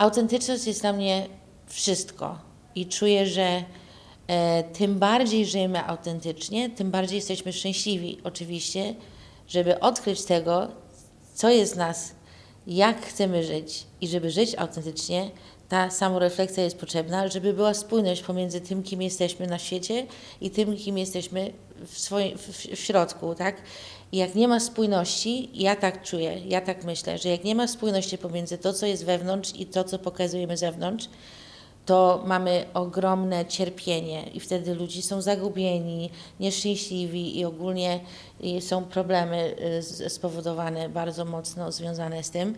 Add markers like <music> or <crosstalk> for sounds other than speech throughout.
Autentyczność jest dla mnie wszystko i czuję, że e, tym bardziej żyjemy autentycznie, tym bardziej jesteśmy szczęśliwi. Oczywiście, żeby odkryć tego, co jest nas, jak chcemy żyć i żeby żyć autentycznie, ta samorefleksja jest potrzebna, żeby była spójność pomiędzy tym, kim jesteśmy na świecie i tym, kim jesteśmy w, swoim, w, w środku, tak? I jak nie ma spójności, ja tak czuję, ja tak myślę, że jak nie ma spójności pomiędzy to, co jest wewnątrz i to, co pokazujemy zewnątrz, to mamy ogromne cierpienie i wtedy ludzie są zagubieni, nieszczęśliwi i ogólnie są problemy y, spowodowane bardzo mocno związane z tym.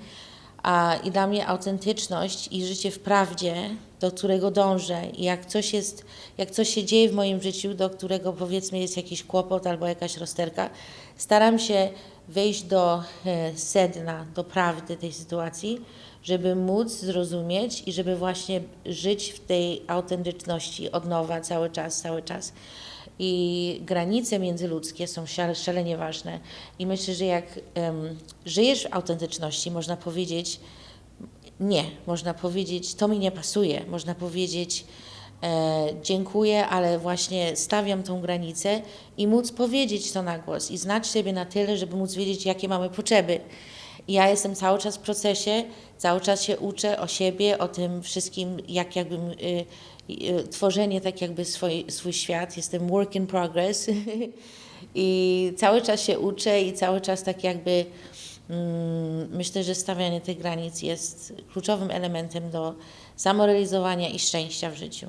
A, I dla mnie autentyczność i życie w prawdzie, do którego dążę, i jak coś jest, jak coś się dzieje w moim życiu, do którego powiedzmy jest jakiś kłopot albo jakaś rozterka, staram się wejść do e, sedna, do prawdy tej sytuacji, żeby móc zrozumieć i żeby właśnie żyć w tej autentyczności od nowa cały czas, cały czas. I granice międzyludzkie są szale- szalenie ważne. I myślę, że jak em, żyjesz w autentyczności, można powiedzieć nie, można powiedzieć to mi nie pasuje, można powiedzieć dziękuję, ale właśnie stawiam tą granicę i móc powiedzieć to na głos i znać siebie na tyle, żeby móc wiedzieć, jakie mamy potrzeby. Ja jestem cały czas w procesie, cały czas się uczę o siebie, o tym wszystkim, jak jakbym y, y, tworzenie tak jakby swój, swój świat. Jestem work in progress <laughs> i cały czas się uczę i cały czas tak jakby mm, myślę, że stawianie tych granic jest kluczowym elementem do samorealizowania i szczęścia w życiu.